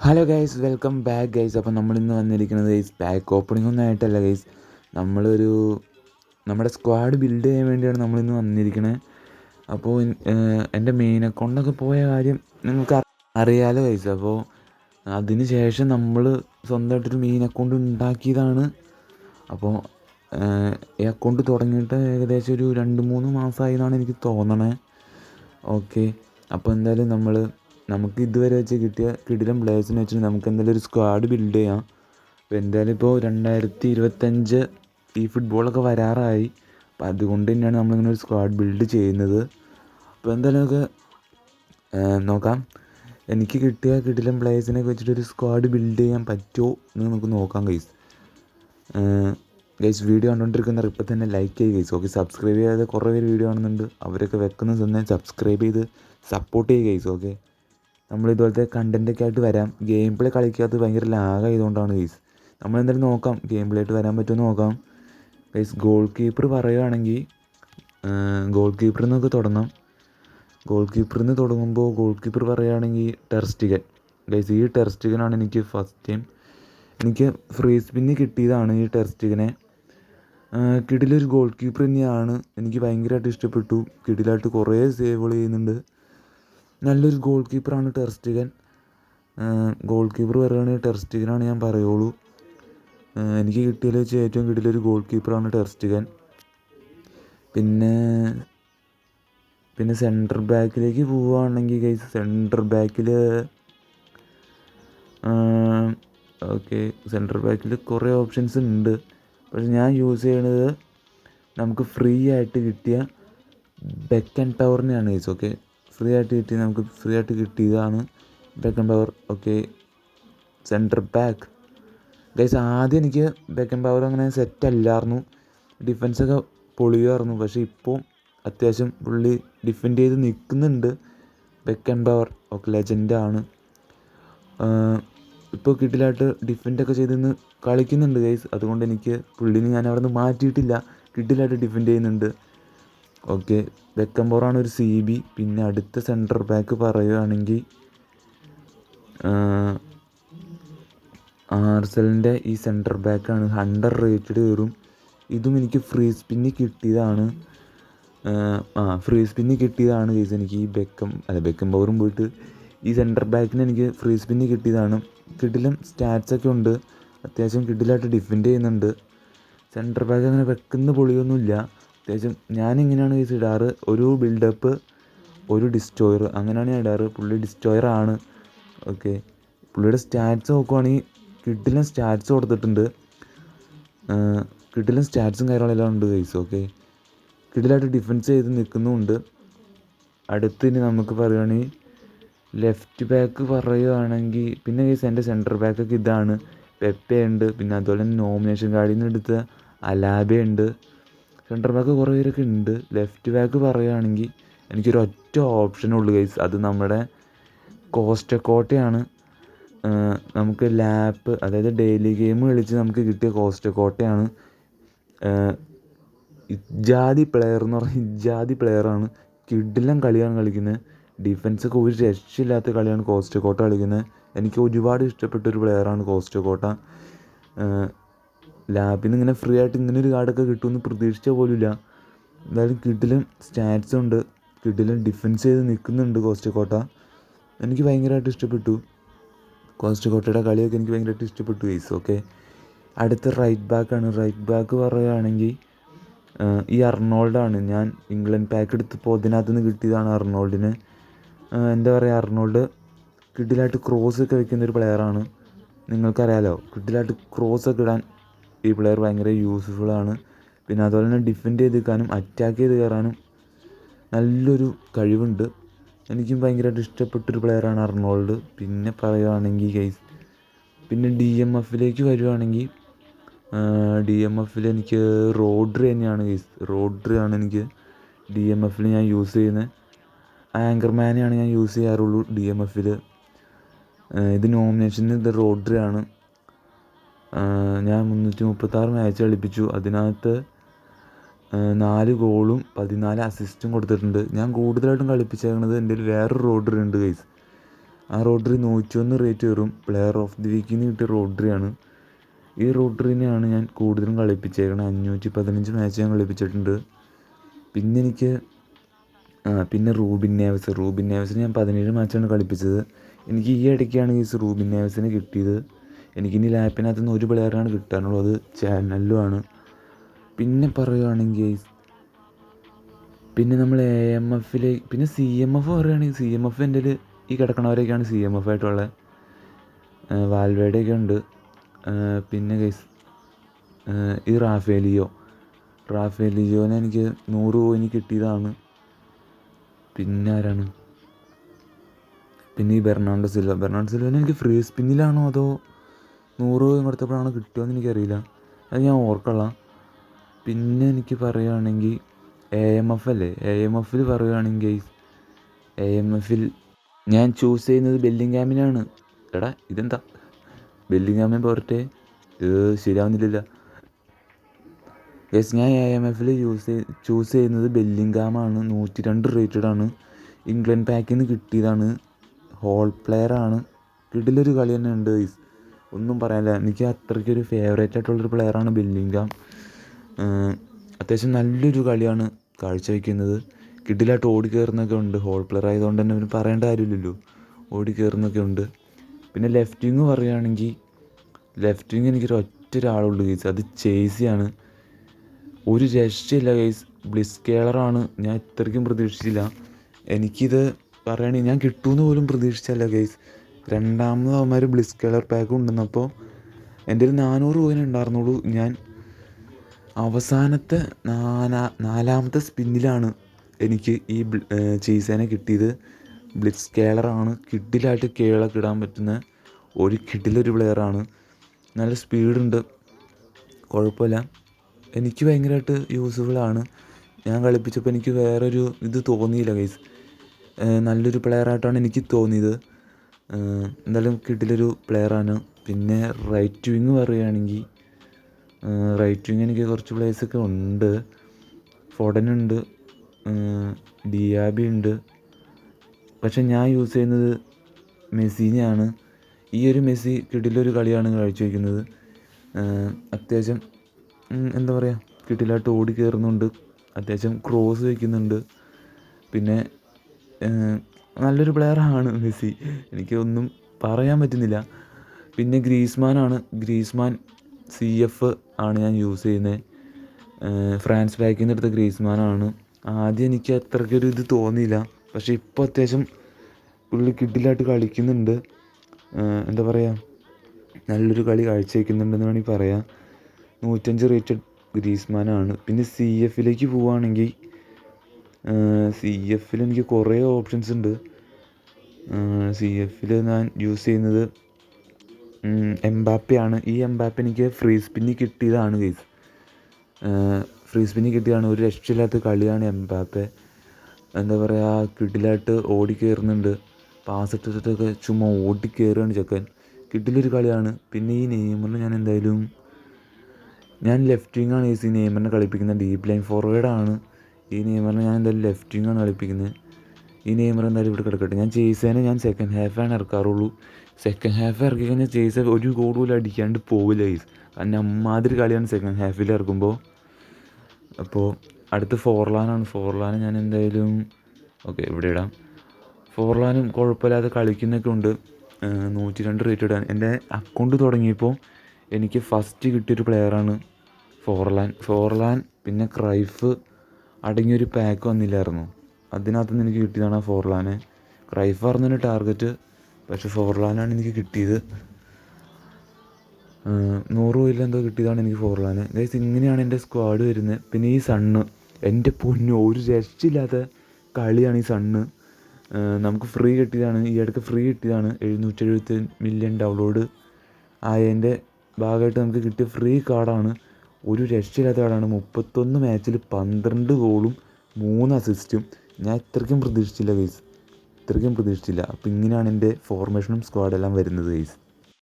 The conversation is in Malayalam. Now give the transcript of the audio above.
Hello guys welcome back guys അപ്പോൾ നമ്മളിന്ന് വന്നിരിക്കുന്നത് ഗൈസ് ബാക്ക് ഓപ്പണിംഗ് ഒന്നും ആയിട്ടല്ല ഗൈസ് നമ്മളൊരു നമ്മുടെ സ്ക്വാഡ് ബിൽഡ് ചെയ്യാൻ വേണ്ടിയാണ് നമ്മളിന്ന് വന്നിരിക്കുന്നത് അപ്പോൾ എന്റെ മെയിൻ അക്കൗണ്ടൊക്കെ പോയ കാര്യം നിങ്ങൾക്ക് അറി- അറിയാലോ ഗൈസ് അപ്പോൾ അതിന് ശേഷം നമ്മൾ സ്വന്തമായിട്ടൊരു മെയിൻ അക്കൗണ്ട് ഉണ്ടാക്കിയതാണ്. അപ്പോൾ ഈ അക്കൗണ്ട് തുടങ്ങിയിട്ട് ഏകദേശം ഒരു രണ്ട് മൂന്ന് മാസമായി എന്നാണ് എനിക്ക് തോന്നണേ. ഓക്കെ അപ്പോൾ എന്തായാലും നമ്മൾ നമുക്ക് ഇതുവരെ വെച്ച് കിട്ടിയ കിടിലം പ്ലേയേഴ്സിനെ വെച്ചിട്ട് നമുക്ക് എന്തായാലും ഒരു സ്ക്വാഡ് ബിൽഡ് ചെയ്യാം. അപ്പോൾ എന്തായാലും ഇപ്പോൾ രണ്ടായിരത്തി ഇരുപത്തഞ്ച് ഈ ഫുട്ബോളൊക്കെ വരാറായി. അപ്പോൾ അതുകൊണ്ട് തന്നെയാണ് നമ്മളിങ്ങനെ ഒരു സ്ക്വാഡ് ബിൽഡ് ചെയ്യുന്നത്. അപ്പോൾ എന്തായാലും നമുക്ക് നോക്കാം. എനിക്ക് കിട്ടിയ കിടിലം പ്ലേയേഴ്സിനെ വെച്ചിട്ട് ഒരു സ്ക്വാഡ് ബിൽഡ് ചെയ്യാൻ പറ്റുമോ എന്ന് നമുക്ക് നോക്കാം ഗൈസ് ഗൈസ് വീഡിയോ കണ്ടുകൊണ്ടിരിക്കുന്നവർ ഇപ്പം തന്നെ ലൈക്ക് ചെയ്യുക ഗൈസ് ഓക്കെ സബ്സ്ക്രൈബ് ചെയ്യാതെ കുറേ പേര് വീഡിയോ കാണുന്നുണ്ട്. അവരൊക്കെ വെക്കുന്ന തന്നെ സബ്സ്ക്രൈബ് ചെയ്ത് സപ്പോർട്ട് ചെയ്യുക ഗൈസ് ഓക്കെ നമ്മൾ ഇതുപോലത്തെ കണ്ടന്റൊക്കെ ആയിട്ട് വരാം. ഗെയിം പ്ലേ കളിക്കാത്തത് ഭയങ്കര ലാഗ് ആയതുകൊണ്ടാണ് ഗൈസ് നമ്മൾ എന്തായാലും നോക്കാം. ഗെയിം പ്ലേ ആയിട്ട് വരാൻ പറ്റുമോ നോക്കാം. ഗൈസ് ഗോൾ കീപ്പർ പറയുകയാണെങ്കിൽ ഗോൾ കീപ്പറിൽ നിന്നൊക്കെ തുടങ്ങാം. ഗോൾ കീപ്പറിൽ നിന്ന് തുടങ്ങുമ്പോൾ ഗോൾ കീപ്പർ പറയുകയാണെങ്കിൽ ടെറസ്റ്റിഗൻ ഗൈസ് ഈ ടെറസ്റ്റിഗനാണ് എനിക്ക് ഫസ്റ്റ് ടൈം എനിക്ക് ഫ്രീ സ്പിന്ന് കിട്ടിയതാണ് ഈ ടെറസ്റ്റിഗനെ കിടിലൊരു ഗോൾ കീപ്പർ തന്നെയാണ്. എനിക്ക് ഭയങ്കരമായിട്ട് ഇഷ്ടപ്പെട്ടു. കിടിലായിട്ട് കുറേ സേവുകൾ ചെയ്യുന്നുണ്ട്. നല്ലൊരു ഗോൾ കീപ്പറാണ് ടെർസ്റ്റിഗൻ ഗോൾ കീപ്പർ പറയുകയാണെങ്കിൽ ടെർസ്റ്റിഗനാണ് ഞാൻ പറയുള്ളൂ. എനിക്ക് കിട്ടിയതിൽ വെച്ച് ഏറ്റവും കിട്ടിയൊരു ഗോൾ കീപ്പറാണ് ടെർസ്റ്റിഗൻ പിന്നെ പിന്നെ സെന്റർ ബാക്കിലേക്ക് പോവുകയാണെങ്കിൽ ഗൈസ് സെന്റർ ബാക്കിൽ ഓക്കെ സെന്റർ ബാക്കിൽ കുറേ ഓപ്ഷൻസ് ഉണ്ട്. പക്ഷെ ഞാൻ യൂസ് ചെയ്യണത് നമുക്ക് ഫ്രീ ആയിട്ട് കിട്ടിയ ബെക്കൻ ടവറിനെയാണ് ഗൈസ് ഓക്കെ ഫ്രീ ആയിട്ട് കിട്ടി നമുക്ക് ഫ്രീ ആയിട്ട് കിട്ടിയതാണ് Beckenbauer okay centre back guys ആദ്യം എനിക്ക് ബെക്കൻ പവർ അങ്ങനെ സെറ്റ് അല്ലായിരുന്നു. ഡിഫൻസൊക്കെ പൊളിയുമായിരുന്നു. പക്ഷേ ഇപ്പോൾ അത്യാവശ്യം പുള്ളി ഡിഫെൻഡ് ചെയ്ത് നിൽക്കുന്നുണ്ട്. ബെക്കൻ പവർ ഒക്കെ ലെജൻഡാണ് ഇപ്പോൾ കിട്ടിലായിട്ട് ഡിഫെൻഡൊക്കെ ചെയ്ത് നിന്ന് കളിക്കുന്നുണ്ട് ഗൈസ് അതുകൊണ്ട് എനിക്ക് പുള്ളിനെ ഞാൻ അവിടെ നിന്ന് മാറ്റിയിട്ടില്ല. കിട്ടിലായിട്ട് ഡിഫെൻഡ് ചെയ്യുന്നുണ്ട്. ഓക്കെ. ബെക്കൻ പവറാണ് ഒരു സി ബി. പിന്നെ അടുത്ത സെന്റർ ബാക്ക് പറയുകയാണെങ്കിൽ ആർസലിന്റെ ഈ സെന്റർ ബാക്കാണ് ഹണ്ടർ റേറ്റഡ് കയറും ഇതും എനിക്ക് ഫ്രീ സ്പിന്ന് കിട്ടിയതാണ്. ആ ഫ്രീ സ്പിന്ന് കിട്ടിയതാണ് ചേച്ചി എനിക്ക് ഈ ബെക്കം അല്ല ബെക്കം പവറും പോയിട്ട് ഈ സെന്റർ ബാക്കിന് എനിക്ക് ഫ്രീ സ്പിന്ന് കിട്ടിയതാണ്. കിഡിലും സ്റ്റാറ്റ്സ് ഒക്കെ ഉണ്ട്. അത്യാവശ്യം കിഡിലായിട്ട് ഡിഫെൻഡ് ചെയ്യുന്നുണ്ട്. സെന്റർ ബാക്ക് അങ്ങനെ വെക്കുന്ന പൊളിയൊന്നുമില്ല. അത്യാവശ്യം ഞാനിങ്ങനെയാണ് കേസ് ഇടാറ്. ഒരു ബിൽഡപ്പ് ഒരു ഡിസ്ട്രോയർ അങ്ങനെയാണ് ഞാൻ ഇടാറ്. പുള്ളി ഡിസ്ട്രോയർ ആണ്. ഓക്കെ പുള്ളിയുടെ സ്റ്റാറ്റ്സ് നോക്കുവാണെങ്കിൽ കിഡിലും സ്റ്റാറ്റ്സ് കൊടുത്തിട്ടുണ്ട്. കിഡിലും സ്റ്റാറ്റ്സും കാര്യങ്ങളെല്ലാം ഉണ്ട് കൈസ് ഓക്കെ കിഡിലായിട്ട് ഡിഫൻസ് ചെയ്ത് നിൽക്കുന്നുമുണ്ട്. അടുത്ത് ഇനി നമുക്ക് പറയുകയാണെങ്കിൽ ലെഫ്റ്റ് ബാക്ക് പറയുകയാണെങ്കിൽ പിന്നെ കേസ് എന്റെ സെന്റർ ബാക്കൊക്കെ ഇതാണ്. പെപ്പയുണ്ട് പിന്നെ അതുപോലെ തന്നെ നോമിനേഷൻ കാർഡിൽ നിന്ന് എടുത്ത അലാബയുണ്ട് ഉണ്ട്. സെന്റർ ബാക്ക് കുറേ പേരൊക്കെ ഉണ്ട്. ലെഫ്റ്റ് ബാക്ക് പറയുകയാണെങ്കിൽ എനിക്കൊരു ഒറ്റ ഓപ്ഷനുള്ളൂ ഗൈസ് അത് നമ്മുടെ കോസ്റ്റക്കോട്ടയാണ് നമുക്ക് ലാപ്പ് അതായത് ഡെയിലി ഗെയിം കളിച്ച് നമുക്ക് കിട്ടിയ കോസ്റ്റക്കോട്ടയാണ് ഇജാതി പ്ലെയർ എന്ന് പറഞ്ഞാൽ ഇജാതി പ്ലെയറാണ് കിഡിലും കളിയാണ് കളിക്കുന്നത്. ഡിഫൻസൊക്കെ ഒരു രക്ഷയില്ലാത്ത കളിയാണ് കോസ്റ്റക്കോട്ട കളിക്കുന്നത്. എനിക്ക് ഒരുപാട് ഇഷ്ടപ്പെട്ട ഒരു പ്ലെയറാണ് കോസ്റ്റക്കോട്ട ലാബിൽ നിന്ന് ഇങ്ങനെ ഫ്രീ ആയിട്ട് ഇങ്ങനെ ഒരു കാർഡൊക്കെ കിട്ടുമെന്ന് പ്രതീക്ഷിച്ച പോലുമില്ല എന്തായാലും കിഡിലും സ്റ്റാറ്റ്സും ഉണ്ട്. കിഡിലും ഡിഫൻസ് ചെയ്ത് നിൽക്കുന്നുണ്ട് കോസ്റ്റക്കോട്ട എനിക്ക് ഭയങ്കരമായിട്ട് ഇഷ്ടപ്പെട്ടു. കോസ്റ്റക്കോട്ടയുടെ കളിയൊക്കെ എനിക്ക് ഭയങ്കരമായിട്ട് ഇഷ്ടപ്പെട്ടു ഗൈസ് ഓക്കെ അടുത്ത റൈറ്റ് ബാക്കാണ് റൈറ്റ് ബാക്ക് പറയുകയാണെങ്കിൽ ഈ അർണോൾഡാണ് ഞാൻ ഇംഗ്ലണ്ട് പാക്ക് എടുത്തപ്പോൾ അതിനകത്ത് നിന്ന് കിട്ടിയതാണ് അർണോൾഡിന്. എന്താ പറയുക അർണോൾഡ് കിഡിലായിട്ട് ക്രോസ് ഒക്കെ വെക്കുന്ന ഒരു പ്ലെയറാണ് നിങ്ങൾക്കറിയാലോ കിഡിലായിട്ട് ക്രോസ് ഒക്കെ ഇടാൻ ഈ പ്ലെയർ ഭയങ്കര ആണ്. പിന്നെ അതുപോലെ തന്നെ ഡിഫെൻഡ് ചെയ്ത് നിൽക്കാനും അറ്റാക്ക് ചെയ്ത് കയറാനും നല്ലൊരു കഴിവുണ്ട്. എനിക്കും ഭയങ്കരമായിട്ട് ഇഷ്ടപ്പെട്ടൊരു പ്ലെയറാണ് അർണോൾഡ്. പിന്നെ പറയുകയാണെങ്കിൽ ഗൈസ് പിന്നെ ഡി എം എഫിലേക്ക് വരുവാണെങ്കിൽ ഡി എം എഫിൽ എനിക്ക് റോഡ്രി തന്നെയാണ് ഗൈസ് റോഡ്രി ആണ് എനിക്ക് ഡി എം എഫിൽ ഞാൻ യൂസ് ചെയ്യുന്നത് ആങ്കർമാനെയാണ് ഞാൻ യൂസ് ചെയ്യാറുള്ളൂ ഡി എം എഫിൽ ഇത് നോമിനേഷൻ ഇത് റോഡ്രി ആണ്. ഞാൻ മുന്നൂറ്റി മുപ്പത്താറ് മാച്ച് കളിപ്പിച്ചു. അതിനകത്ത് നാല് ഗോളും പതിനാല് അസിസ്റ്റും കൊടുത്തിട്ടുണ്ട്. ഞാൻ കൂടുതലായിട്ടും കളിപ്പിച്ചേക്കണത് എന്റെ ഒരു വേറൊരു റോഡ്രി ഉണ്ട് ഗൈസ് ആ റോഡ്രി നൂറ്റിയൊന്ന് റേറ്റ് വരും. പ്ലെയർ ഓഫ് ദി വീക്കിൽ നിന്ന് കിട്ടിയ റോഡ്രിയാണ് ഈ റോഡ്രിനെയാണ് ഞാൻ കൂടുതലും കളിപ്പിച്ചേക്കണത്. അഞ്ഞൂറ്റി പതിനഞ്ച് മാച്ച് ഞാൻ കളിപ്പിച്ചിട്ടുണ്ട്. പിന്നെ എനിക്ക് പിന്നെ റൂബിൻ നേവസ്. റൂബിൻ നേവസിന് ഞാൻ പതിനേഴ് മാച്ചാണ് കളിപ്പിച്ചത്. എനിക്ക് ഈ ഇടയ്ക്കാണ് ഈ റൂബിൻ നേവസിനെ കിട്ടിയത്. എനിക്കിനി ലാപ്പിനകത്ത് നിന്ന് ഒരു പ്ലെയറാണ് കിട്ടാനുള്ളത്. അത് ചാനലിലുമാണ് പിന്നെ പറയുകയാണെങ്കിൽ പിന്നെ നമ്മൾ എ എം എഫിൽ പിന്നെ സി എം എഫ് പറയുകയാണെങ്കിൽ സി എം എഫ് എന്റെ ഈ കിടക്കണവരൊക്കെയാണ് സി എം എഫ് ആയിട്ടുള്ളത് വാൽവേഡയൊക്കെ ഉണ്ട് പിന്നെ ഗൈസ് ഈ റാഫേലിയോ. റാഫേലിയോനെ എനിക്ക് നൂറ് കോയിന് കിട്ടിയതാണ്. പിന്നെ ആരാണ്? പിന്നെ ഈ ബെർണാണ്ടോ സിൽവ. ബെർണാണ്ടോ സിൽവനെ എനിക്ക് ഫ്രീ സ്പിന്നിലാണോ അതോ നൂറ് രൂപ കൊടുത്തപ്പോഴാണോ കിട്ടുമെന്ന് എനിക്കറിയില്ല. അത് ഞാൻ ഓർക്കൊള്ളാം. പിന്നെ എനിക്ക് പറയുകയാണെങ്കിൽ എ എം എഫ് അല്ലേ? എ എം എഫിൽ പറയുകയാണെങ്കിൽ എ എം എഫിൽ ഞാൻ ചൂസ് ചെയ്യുന്നത് ബെല്ലിംഗാമിനാണ് എടാ ഇതെന്താ? ബെല്ലിംഗാമിൻ പോരട്ടെ. ശരിയാവുന്നില്ല യെസ് ഞാൻ എ എം എഫിൽ യൂസ് ചൂസ് ചെയ്യുന്നത് ബെല്ലിംഗാമാണ് നൂറ്റി രണ്ട് റേറ്റഡ് ആണ് ഇംഗ്ലണ്ട് പാക്കിൽ നിന്ന് കിട്ടിയതാണ്. ഹോൾ പ്ലെയറാണ് കിടിലൊരു കളി തന്നെ ഉണ്ട് ഗൈസ് ഒന്നും പറയാനില്ല. എനിക്ക് അത്രയ്ക്കൊരു ഫേവറേറ്റ് ആയിട്ടുള്ളൊരു പ്ലെയറാണ് ബില്ലിങ്കാം അത്യാവശ്യം നല്ലൊരു കളിയാണ് കാഴ്ചവെക്കുന്നത് കിഡിലായിട്ട് ഓടി കയറുന്നൊക്കെ ഉണ്ട്. ഹോൾ പ്ലെയർ ആയതുകൊണ്ട് തന്നെ പിന്നെ പറയേണ്ട കാര്യമില്ലല്ലോ. ഓടി കയറുന്നൊക്കെ ഉണ്ട്. പിന്നെ ലെഫ്റ്റ് വിങ് പറയുകയാണെങ്കിൽ ലെഫ്റ്റ് വിങ് എനിക്കൊരു ഒറ്റ ഒരാളുള്ളൂ ഗൈസ് അത് ചേസിയാണ് ഒരു രക്ഷയില്ല ഗൈസ് ബ്ലിസ് കേളറാണ് ഞാൻ ഇത്രയ്ക്കും പ്രതീക്ഷിച്ചില്ല. എനിക്കിത് പറയുകയാണെങ്കിൽ ഞാൻ കിട്ടുമെന്ന് പോലും പ്രതീക്ഷിച്ചല്ല ഗൈസ് രണ്ടാമത് അവന്മാർ ബ്ലിസ് കളർ പാക്ക് കൊണ്ടുവന്നപ്പോൾ എന്റെ ഒരു നാനൂറ് കോയിൻ ഉണ്ടായിരുന്നുള്ളൂ. ഞാൻ അവസാനത്തെ നാലാ നാലാമത്തെ സ്പിന്നിലാണ് എനിക്ക് ഈ ചീസേനെ കിട്ടിയത്. ബ്ലിറ്റ്സ് കേളറാണ് കിഡിലായിട്ട് കേളൊക്കെ ഇടാൻ പറ്റുന്ന ഒരു കിഡിലൊരു പ്ലെയറാണ് നല്ല സ്പീഡുണ്ട് കുഴപ്പമില്ല. എനിക്ക് ഭയങ്കരമായിട്ട് യൂസ്ഫുള്ളാണ് ഞാൻ കളിപ്പിച്ചപ്പോൾ എനിക്ക് വേറൊരു ഇത് തോന്നിയില്ല ഗൈസ് നല്ലൊരു പ്ലെയറായിട്ടാണ് എനിക്ക് തോന്നിയത്. എന്തായാലും കിടിലൊരു പ്ലെയറാണ് പിന്നെ റൈറ്റ് വിങ് പറയുകയാണെങ്കിൽ റൈറ്റ് വിങ് എനിക്ക് കുറച്ച് പ്ലേയേഴ്സൊക്കെ ഉണ്ട്. ഫോഡനുണ്ട് ഡിയാബി ഉണ്ട്. പക്ഷെ ഞാൻ യൂസ് ചെയ്യുന്നത് മെസ്സിനെയാണ്. ഈ ഒരു മെസ്സി കിടിലൊരു കളിയാണ് കാഴ്ചവെക്കുന്നത് അത്യാവശ്യം എന്താ പറയുക കിടിലായിട്ട് ഓടി കയറുന്നുണ്ട് അത്യാവശ്യം ക്രോസ് വയ്ക്കുന്നുണ്ട്. പിന്നെ നല്ലൊരു പ്ലെയറാണ് മെസ്സി. എനിക്ക് ഒന്നും പറയാൻ പറ്റുന്നില്ല. പിന്നെ ഗ്രീസ്മാനാണ് ഗ്രീസ്മാൻ സി എഫ് ആണ് ഞാൻ യൂസ് ചെയ്യുന്നത് ഫ്രാൻസ് ബാക്കിൽ നിന്ന് ഗ്രീസ്മാനാണ് ആദ്യം എനിക്ക് അത്രയ്ക്കൊരു ഇത് തോന്നിയില്ല. പക്ഷേ ഇപ്പോൾ അത്യാവശ്യം പുള്ളി കിഡിലായിട്ട് കളിക്കുന്നുണ്ട്. എന്താ പറയുക നല്ലൊരു കളി കാഴ്ചവെക്കുന്നുണ്ടെന്ന് വേണമെങ്കിൽ പറയാം. നൂറ്റഞ്ച് റേറ്റഡ് ഗ്രീസ്മാനാണ് പിന്നെ സി എഫിലേക്ക് പോവുകയാണെങ്കിൽ സി എഫിൽ എനിക്ക് കുറേ ഓപ്ഷൻസ് ഉണ്ട്. സി എഫിൽ ഞാൻ യൂസ് ചെയ്യുന്നത് എംബാപ്പയാണ്. ഈ എംബാപ്പ എനിക്ക് ഫ്രീ സ്പിന്നി കിട്ടിയതാണ് ഗൈസ് ഫ്രീ സ്പിന്നി കിട്ടിയതാണ്. ഒരു രക്ഷയില്ലാത്ത കളിയാണ് എംബാപ്പെ. എന്താ പറയുക കിഡിലായിട്ട് ഓടി കയറുന്നുണ്ട് പാസ് ഇട്ടിട്ടൊക്കെ ചുമ്മാ ഓടി കയറുകയാണ് ചെക്കൻ. കിഡിലൊരു കളിയാണ്. പിന്നെ ഈ നെയ്മറിന് ഞാൻ എന്തായാലും ഞാൻ ലെഫ്റ്റ് വിങ്ങാണ് ഈ നെയ്മറിനെ കളിപ്പിക്കുന്നത്. ഡീപ്പ് ലൈൻ ഫോർവേഡാണ് ഈ നെയ്മറിനെ ഞാൻ എന്തായാലും ലെഫ്റ്റ് വിങ്ങാണ് കളിപ്പിക്കുന്നത്. ഈ നെയ്മർ എന്തായാലും ഇവിടെ കിടക്കട്ടെ. ഞാൻ ചേസേനെ ഞാൻ സെക്കൻഡ് ഹാഫാണ് ഇറക്കാറുള്ളൂ. സെക്കൻഡ് ഹാഫ് ഇറക്കി കഴിഞ്ഞാൽ ചേസ് ഒരു ഗോൾ പോലും അടിക്കാണ്ട് പോവില്ല ഗൈസ് കാരണം അമ്മാതിരി കളിയാണ് സെക്കൻഡ് ഹാഫിൽ ഇറക്കുമ്പോൾ അപ്പോൾ അടുത്ത് ഫോർലാനാണ് ഫോർലാൻ ഞാൻ എന്തായാലും ഓക്കെ ഇവിടെ ഇടാം. ഫോർലാനും കുഴപ്പമില്ലാതെ കളിക്കുന്നൊക്കെ ഉണ്ട്. നൂറ്റി രണ്ട് റേറ്റ് ഇടാൻ. എന്റെ അക്കൗണ്ട് തുടങ്ങിയപ്പോൾ എനിക്ക് ഫസ്റ്റ് കിട്ടിയൊരു പ്ലെയറാണ് ഫോർലാൻ. ഫോർലാൻ പിന്നെ ക്രൈഫ് അടങ്ങിയൊരു പാക്ക് വന്നില്ലായിരുന്നു. അതിനകത്ത് നിന്ന് എനിക്ക് കിട്ടിയതാണ് ആ ഫോർലാനെ ക്രൈഫ് ആയിരുന്നു ടാർഗറ്റ് പക്ഷെ ഫോർലാനാണ് എനിക്ക് കിട്ടിയത്. നൂറ് കോയിൽ എന്തോ കിട്ടിയതാണ് എനിക്ക് ഫോർലാന് ഗൈസ് ഇങ്ങനെയാണ് എന്റെ സ്ക്വാഡ് വരുന്നത്. പിന്നെ ഈ സണ്ണ് എന്റെ പൊന്നു ഒരു രക്ഷയില്ലാത്ത കളിയാണ് ഈ സണ്ണ് നമുക്ക് ഫ്രീ കിട്ടിയതാണ്. ഈ ഇടയ്ക്ക് ഫ്രീ കിട്ടിയതാണ്. എഴുന്നൂറ്റി എഴുപത്തി മില്യൺ ഡൗൺലോഡ് ആയതിന്റെ ഭാഗമായിട്ട് നമുക്ക് കിട്ടിയ ഫ്രീ കാർഡാണ് ഒരു രക്ഷയില്ലാത്ത കാർഡാണ് മുപ്പത്തൊന്ന് മാച്ചിൽ പന്ത്രണ്ട് ഗോളും മൂന്ന് അസിസ്റ്റും ഞാൻ ഇത്രയ്ക്കും പ്രതീക്ഷിച്ചില്ല ഗൈസ് ഇത്രയ്ക്കും പ്രതീക്ഷിച്ചില്ല. അപ്പോൾ ഇങ്ങനെയാണ് എന്റെ ഫോർമേഷനും സ്ക്വാഡെല്ലാം വരുന്നത് ഗൈസ്